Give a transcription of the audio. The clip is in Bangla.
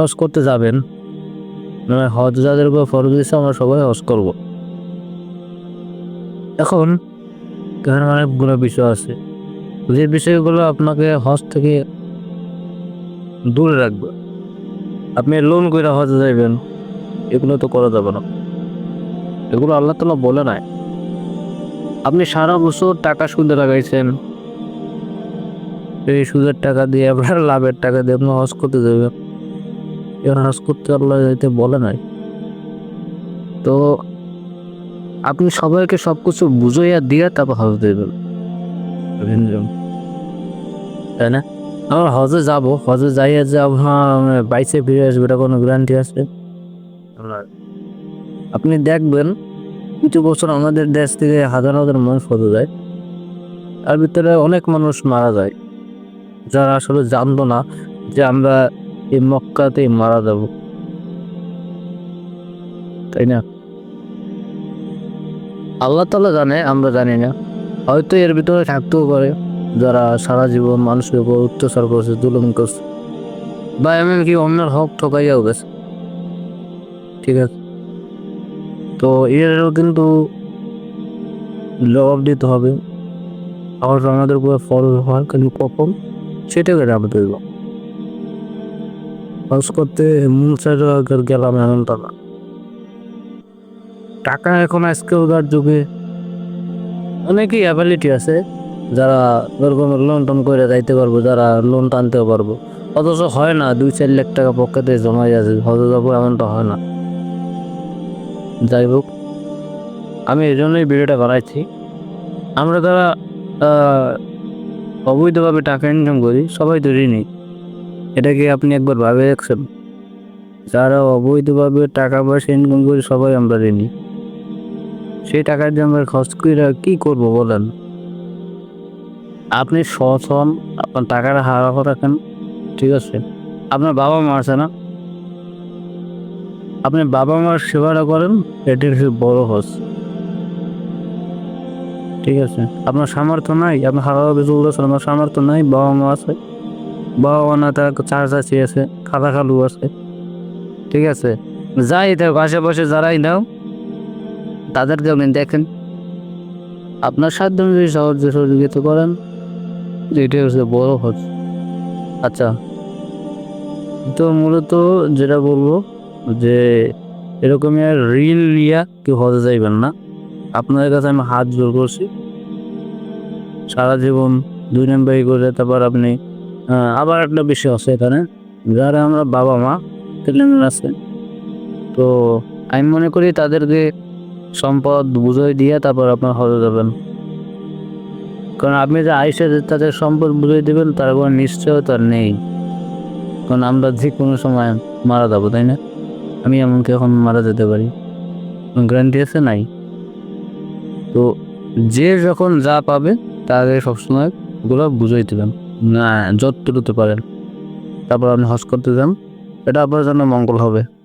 হজ করতে যাবেন। মানে হজ যাদের উপর ফরজ দিয়েছে আমরা সবাই হজ করব। এখন এখানে অনেকগুলো বিষয় আছে। যে বিষয়গুলো আপনাকে হজ থেকে দূরে রাখবে। আপনি লোন করে হজে যাইবেন, এগুলো তো করা যাবে না। এগুলো আল্লাহ তালা বলে নাই। আপনি সারা বছর টাকা সুদে লাগাইছেন। এই সুদের টাকা দিয়ে আপনার লাভের টাকা দিয়ে আপনি হজ করতে যাবেন। এবার হজ করতে আল্লাহ যাইতে বলে নাই। তো আপনি সবাইকে সব কিছু বুঝাইয়া দিয়ে তারপর হজ দেবেন তাই না? আমার হজে যাব, হজে যাইয়া যে আপনার বাইসে ফিরে আসবে, এটা কোনো গ্যারান্টি আছে? আপনি দেখবেন, কিছু বছর আমাদের দেশ থেকে হাজার হাজার মানুষ হতে যায়। তার ভিতরে অনেক মানুষ মারা যায়। যারা আসলে জানতো না যে আমরা এই মক্কাতেই মারা যাব। তাই না? আল্লাহ তালা জানে, আমরা জানি না। হয়তো এর ভিতরে থাকতেও পারে, যারা সারা জীবন মানুষের উপর অত্যাচার করছে, জুলুম করছে। বা এমনকি অন্যের হক ঠকাইয়াও গেছে। ঠিক আছে? তো এরও কিন্তু জবাব দিতে হবে। আবার আমাদের উপরে ফরজ হয় কিন্তু কখন? সেটা করে আমাদের হজ করতে মূল সাইড গেলাম এমনটা না টাকা এখন আজকালকার যুগে অনেকই অ্যাবিলিটি আছে, যারা এরকম লোন টোন করে যাইতে পারব, যারা লোন টানতেও পারব। অথচ হয় না, দুই চার লাখ টাকা পকেটে জমাই আছে হজে যাব এমনটা হয় না। যাই হোক, আমি এই জন্যই ভিডিওটা বানাইছি। আমরা যারা অবৈধভাবে টাকা ইনকাম করি, সবাই তো ঋণী। এটা কি আপনি একবার ভাবে দেখছেন? যারা অবৈধভাবে টাকা পয়সা ইনকাম করে সবাই আমরা ঋণী। সেই টাকা দিয়ে আমরা খরচ করে কী করব বলেন? আপনি সৎ হন, আপনার টাকাটা হারা রাখেন, ঠিক আছে? আপনার বাবা মা আছে না? আপনি বাবা মার সেবাটা করেন, এটি হচ্ছে বড় হজ ঠিক আছে? আপনার সামর্থ্য নাই, আপনার হারাভাবে চলতেছেন আপনার সামর্থ্য নাই, বাবা মা আছে। বাবা চার চাচি আছে খালা খালু আছে। ঠিক আছে? যাই থাক আশেপাশে যারাই নাও তাদেরকে আপনি দেখেন। আপনার সাধ্য অনুযায়ী সাহায্য সহযোগিতা করেন। এটাই হচ্ছে বড় হজ। আচ্ছা তো মূলত যেটা বলব যে এরকমই আর ঋণ নিয়া কেউ হজে যাইবেন না। আপনাদের কাছে আমি হাত জোর করছি। সারা জীবন দুই নম্বরই করে, তারপর আপনি আবার একটা বিষয় আছে এখানে। যারা আমরা বাবা মা ছেলেমেয়েরা আছে। তো আমি মনে করি তাদেরকে সম্পদ বুঝাই দিয়ে তারপর আপনার হজে যাবেন। কারণ আপনি যে আইসে তাদের সম্পদ বুঝিয়ে দেবেন, তার কোনো নিশ্চয়তা নেই। কারণ আমরা যে কোনো সময় মারা যাব, তাই না? আমি এমনকি এখন মারা যেতে পারি। গ্যারান্টি আছে? নাই। তো যে যখন যা পাবে, তাকে সবসময় ওগুলো বুঝাই দেবেন। না যতটুকু পারেন। তারপর আপনি হজ করতে যান। এটা আপনার জন্য মঙ্গল হবে।